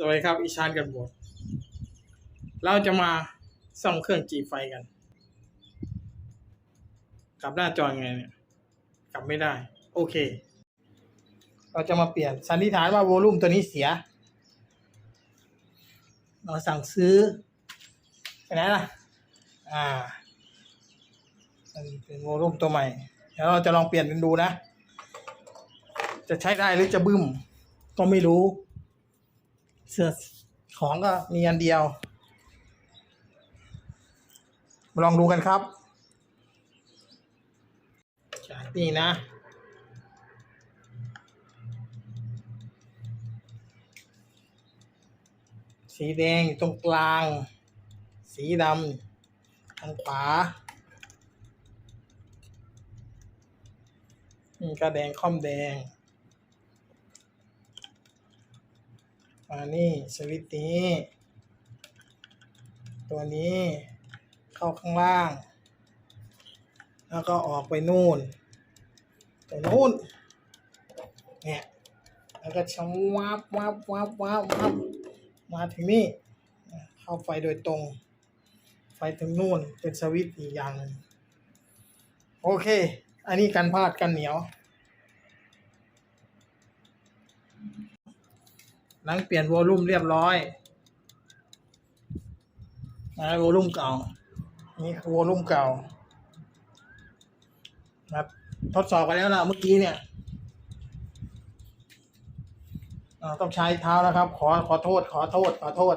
สวัสดีครับอีชานกันบดเราจะมาซ่อมเครื่องจีไฟกัน กลับหน้าจอไงเนี่ย กลับไม่ได้ โอเค เราจะมาเปลี่ยนสันนิษฐานว่าโวลูมตัวนี้เสีย เราสั่งซื้อไปไหนล่ะ อ่ามันเป็นโวลูมตัวใหม่ เดี๋ยวเราจะลองเปลี่ยนกันดูนะ จะใช้ได้หรือจะบึ้ม ก็ไม่รู้ เสื้อของก็มีอันเดียวมาลองดูกันครับจากนี่นะ สีแดงอยู่ตรงกลาง สีดำทางขวาก็แดงค่อมแดง มานี่สวิตนี้ ตัวนี้เข้าข้างล่าง แล้วก็ออกไปนู่นไปนู่นเนี่ยแล้วก็ชะวับวับวับวับวับมาถึงนี่เข้าไฟโดยตรง ไฟถึงนู่นเป็นสวิตอีกอย่างหนึ่งโอเค อันนี้กันพลาดกันเหนียว หลังเปลี่ยนวอลลุ่มเรียบร้อยนะวอลลุ่มเก่า นี่วอลลุ่มเก่าครับทดสอบกันแล้วนะเมื่อกี้เนี่ยต้องใช้เท้านะครับ ขอขอโทษ ขอโทษ ขอโทษ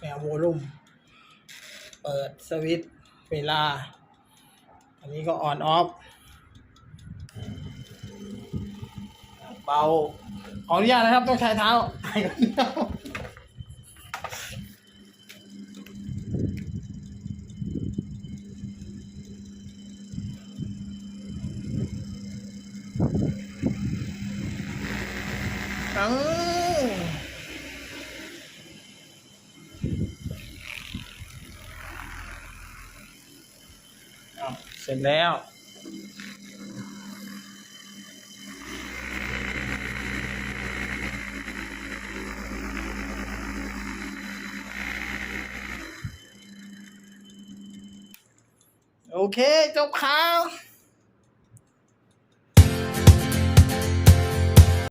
แนววอลลุ่ม เปิดสวิตช์เวลา อันนี้ก็ออนออฟ เบาขออนุญาตนะครับ ต้องใช้เท้าเอ้าเอาเสร็จแล้ว โอเคจบข่าว